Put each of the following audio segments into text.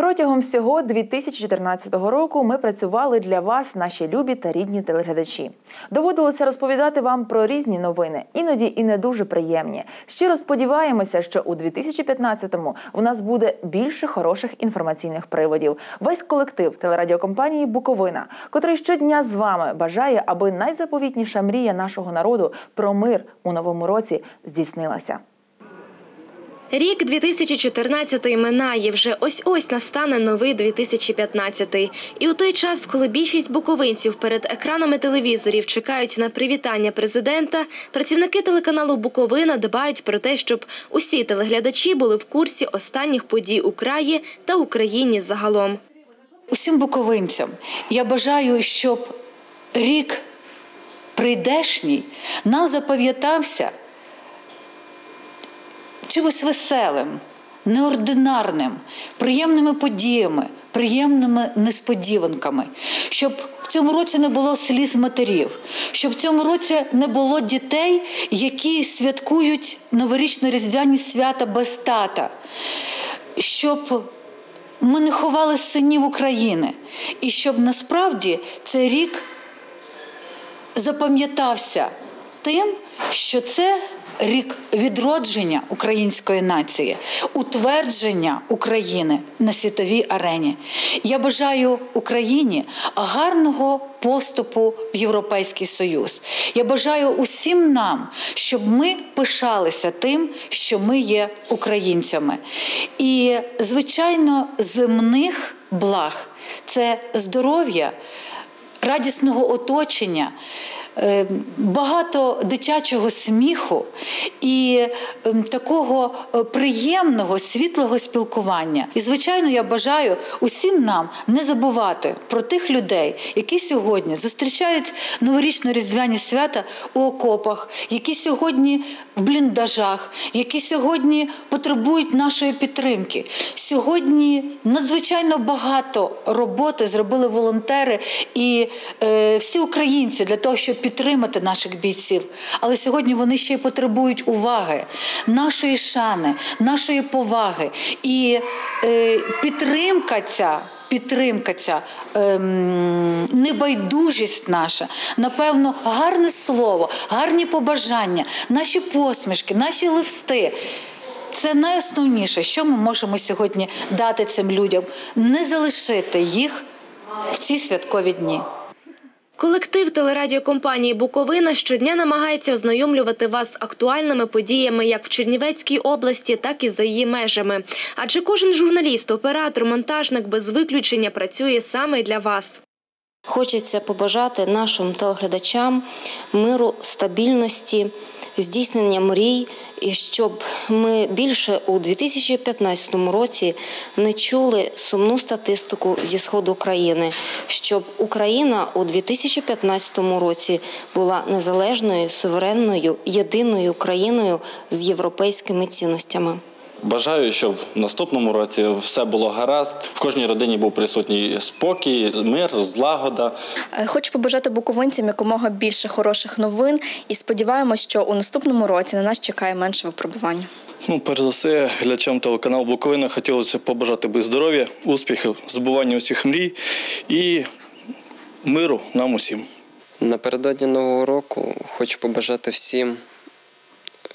Протягом всього 2014 року ми працювали для вас, наші любі та рідні телеглядачі. Доводилося розповідати вам про різні новини, іноді і не дуже приємні. Щиро сподіваємося, що у 2015-му у нас буде більше хороших інформаційних приводів. Весь колектив телерадіокомпанії Буковина, котрий щодня з вами бажає, аби найзаповітніша мрія нашого народу про мир у новому році здійснилася. Рік 2014 минає вже ось-ось настане новий 2015. І у той час, коли більшість буковинців перед екранами телевізорів чекають на привітання президента, працівники телеканалу Буковина дбають про те, щоб усі телеглядачі були в курсі останніх подій у краї та Україні загалом. Усім буковинцям я бажаю, щоб рік прийдешній нам запам'ятався чимось веселим, неординарним, приємними подіями, приємними несподіванками, щоб в цьому році не було сліз матерів, щоб в цьому році не було дітей, які святкують новорічно різдвяні свята без тата, щоб ми не ховали синів України, і щоб насправді цей рік запам'ятався тим, що це рік відродження української нації, утвердження України на світовій арені. Я бажаю Україні гарного поступу в Європейський Союз. Я бажаю усім нам, щоб ми пишалися тим, що ми є українцями. І, звичайно, земних благ це здоров'я, радісного оточення. Е, багато дитячого сміху і ем, такого е, приємного, світлого спілкування. І, звичайно, я бажаю усім нам не забувати про тих людей, які сьогодні зустрічають новорічно-різдвяні свята у окопах, які сьогодні в бліндажах, які сьогодні потребують нашої підтримки. Сьогодні надзвичайно багато роботи зробили волонтери і е, всі українці для того, щоб підтримати наших бійців. Але сьогодні вони ще й потребують уваги, нашої шани, нашої поваги і е, підтримка ця. Підтримка ця ем, небайдужість наша, напевно, гарне слово, гарні побажання, наші посмішки, наші листи. Це найосновніше, що ми можемо сьогодні дати цим людям, не залишити їх в ці святкові дні. Колектив телерадіокомпанії Буковина щодня намагається ознайомлювати вас з актуальними подіями як в Чернівецькій області, так і за її межами. Адже кожен журналіст, оператор, монтажник без виключення працює саме для вас. Хочеться побажати нашим телеглядачам миру, стабільності, здійснення мрій, і щоб ми більше у 2015 році не чули сумну статистику зі сходу країни, щоб Україна у 2015 році була незалежною, суверенною, єдиною країною з європейськими цінностями. Бажаю, щоб в наступному році все було гаразд. В кожній родині був присутній спокій, мир, злагода. Е, Хочу побажати буковинцям якомога більше хороших новин і сподіваємось, що у наступному році на нас чекає менше випробувань. Ну, перш за все, глядачам телеканалу Буковина хотілося побажати би здоров'я, успіхів, збування усіх мрій і миру нам усім. Напередодні Нового року хочу побажати всім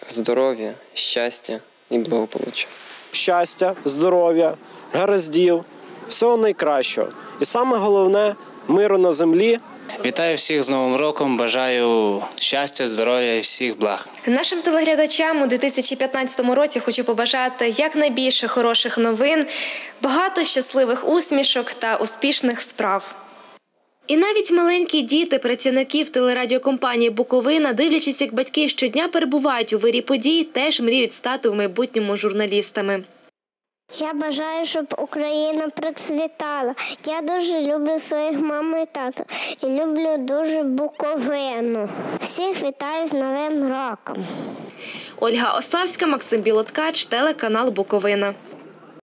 здоров'я, щастя і благополуччя. щастя, здоров'я, гараздів, всього найкращого. І саме головне миру на землі. Вітаю всіх з Новим роком. Бажаю щастя, здоров'я і всіх благ. Нашим телеглядачам у 2015 році хочу побажати якнайбільше хороших новин, багато щасливих усмішок та успішних справ. І навіть маленькі діти працівників телерадіокомпанії Буковина, дивлячись, як батьки щодня перебувають у вирі подій, теж мріють стати в майбутньому журналістами. Я бажаю, щоб Україна процвітала. Я дуже люблю своїх маму і тату. І люблю дуже Буковину. Всіх вітаю з Новим роком. Ольга Ославська, Максим Білоткач, телеканал Буковина.